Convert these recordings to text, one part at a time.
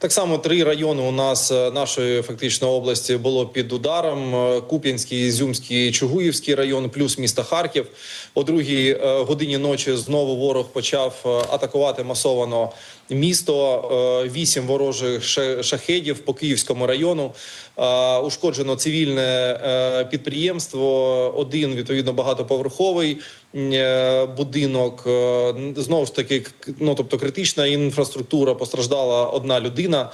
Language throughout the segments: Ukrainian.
Так само три райони у нас е, нашої фактично області було під ударом: Е, Куп'янський, Ізюмський, Чугуївський район, плюс місто Харків. О другій е, годині ночі знову ворог почав атакувати масовано місто. Вісім ворожих ша- шахедів по Київському району. Ушкоджено цивільне підприємство. Один відповідно багатоповерховий будинок. Е, Знову ж таки, ну тобто критична інфраструктура постраждала одна людина.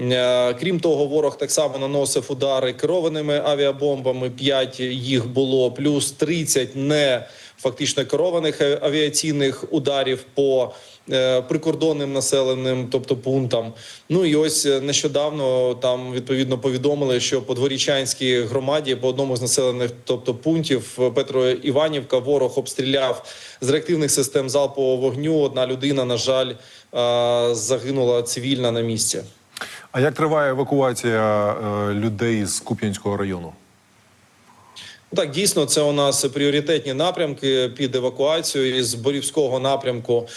Е, Крім того, ворог так само наносив удари керованими авіабомбами. П'ять їх було, плюс 30 не фактично керованих е, авіаційних ударів по е, прикордонним населеним, тобто пунктам. Ну і ось нещодавно там відповідно повідомили, що по дворічанській громаді по одному з населених, тобто пунктів Петро Іванівка, ворог обстріляв з реактивних систем залпового вогню. Одна людина, на жаль, загинула цивільна на місці. А як триває евакуація е, людей з Куп'янського району? Ну, Так, дійсно, це у нас пріоритетні напрямки під евакуацію із Борівського напрямку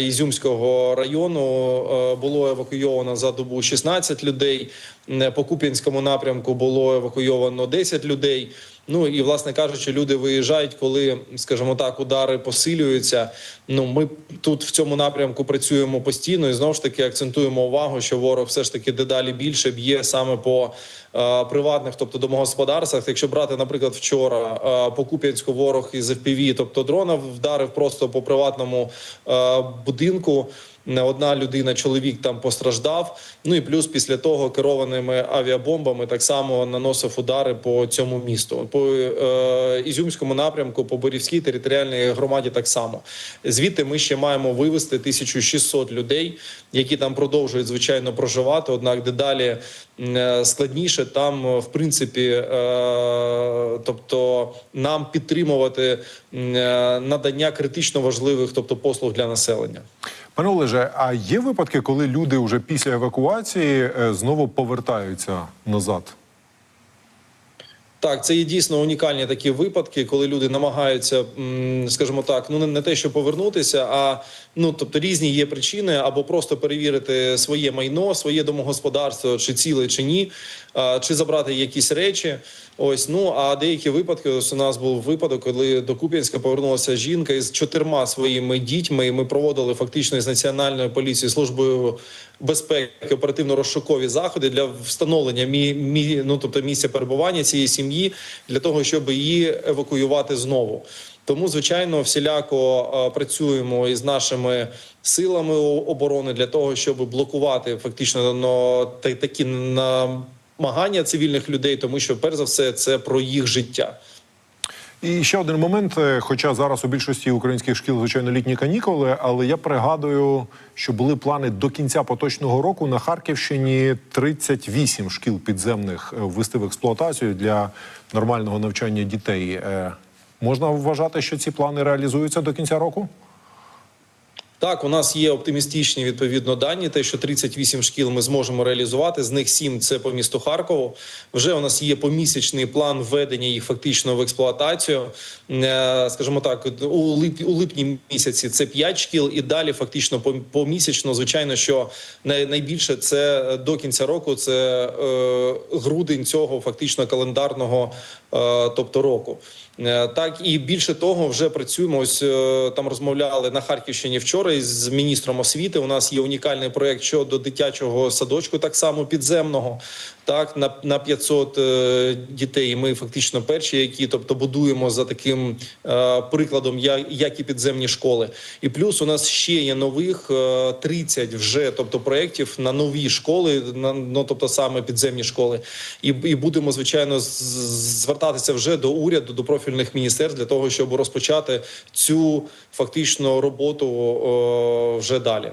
Ізюмського району е, було евакуйовано за добу 16 людей. Е, По Куп'янському напрямку було евакуйовано 10 людей. Ну і власне кажучи, люди виїжджають, коли, скажімо так, удари посилюються. Ну ми тут в цьому напрямку працюємо постійно і знову ж таки акцентуємо увагу, що ворог все ж таки дедалі більше б'є саме по е, приватних, тобто домогосподарствах. Якщо брати, наприклад, вчора е, по Куп'янську ворог із FPV, тобто дрона вдарив просто по приватному е, будинку. Не одна людина, чоловік там постраждав. Ну і плюс після того керованими авіабомбами так само наносив удари по цьому місту. По е, Ізюмському напрямку, по Борівській територіальній громаді так само. Звідти ми ще маємо вивезти 1600 людей, які там продовжують звичайно проживати. Однак дедалі е, складніше там, в принципі, е, тобто нам підтримувати е, надання критично важливих, тобто послуг для населення. Пане Олеже, а є випадки, коли люди вже після евакуації е, знову повертаються назад? Так, це є дійсно унікальні такі випадки, коли люди намагаються, скажімо так, ну не, те, що повернутися, а ну тобто різні є причини, або просто перевірити своє майно, своє домогосподарство, чи ціле, чи ні, чи забрати якісь речі. Ось ну а деякі випадки. Ось у нас був випадок, коли до Куп'янська повернулася жінка із чотирма своїми дітьми. і Ми проводили фактично із національною поліцією службою безпеки оперативно-розшукові заходи для встановлення мі, мі, ну, тобто місця перебування цієї сім'ї для того, щоб її евакуювати знову. Тому, звичайно, всіляко е, працюємо із нашими силами оборони для того, щоб блокувати фактично ну, та- такі намагання цивільних людей, тому що перш за все це про їх життя. І ще один момент. е, Хоча зараз у більшості українських шкіл, звичайно, літні канікули, але я пригадую, що були плани до кінця поточного року на Харківщині 38 шкіл підземних е, ввести в експлуатацію для нормального навчання дітей. Е, Можна вважати, що ці плани реалізуються до кінця року? Так, у нас є оптимістичні відповідно дані. Те, що 38 шкіл ми зможемо реалізувати. З них 7 – це по місту Харкову. Вже у нас є помісячний план введення їх фактично в експлуатацію. Е, Скажімо так, у лип у липні місяці це 5 шкіл, і далі фактично пом- помісячно. Звичайно, що найбільше це до кінця року. Це е, грудень цього фактично календарного, е, тобто року. Так і більше того, вже працюємо. Ось там розмовляли на Харківщині вчора із міністром освіти. У нас є унікальний проект щодо дитячого садочку, так само підземного. Так на, на 500 е, дітей. Ми фактично перші, які тобто будуємо за таким е, прикладом, я- як і підземні школи. І плюс у нас ще є нових е, 30 вже, тобто проєктів на нові школи, на ну тобто саме підземні школи. І, і будемо звичайно звертатися вже до уряду, до профільних міністерств для того, щоб розпочати цю фактично роботу о, вже далі.